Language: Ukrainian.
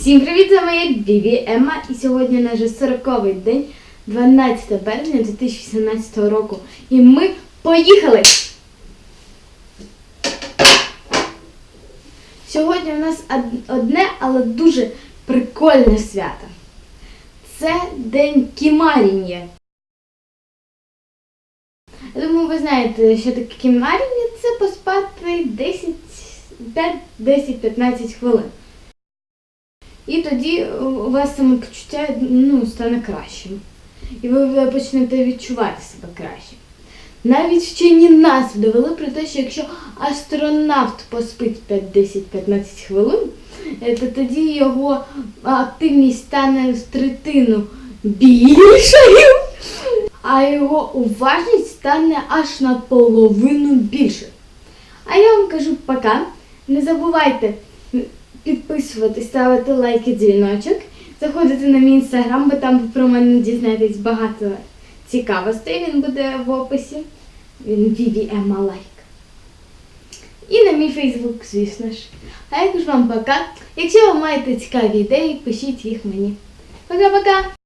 Всім привіт, це моя Бібі Емма. І сьогодні наш 40-й день, 12 березня 2018 року. І ми поїхали! Сьогодні у нас одне, але дуже прикольне свято. Це День Кімаріння. Я думаю, ви знаєте, що таке кімаріння це поспати 10-10-15 хвилин. І тоді у вас самопочуття ну, стане кращим. І ви почнете відчувати себе краще. Навіть вчені нас довели про те, що якщо астронавт поспить 5-10-15 хвилин, е, то тоді його активність стане в третину більшою, а його уважність стане аж наполовину більшою. А я вам кажу пока. Не забувайте підписуватись, ставити лайки, дзвіночок, заходити на мій інстаграм, бо там про мене дізнаєтесь багато цікавостей. Він буде в описі. Він VVM лайк. І на мій Фейсбук, звісно ж. А я кажу вам пока. Якщо ви маєте цікаві ідеї, пишіть їх мені. Пока-пока!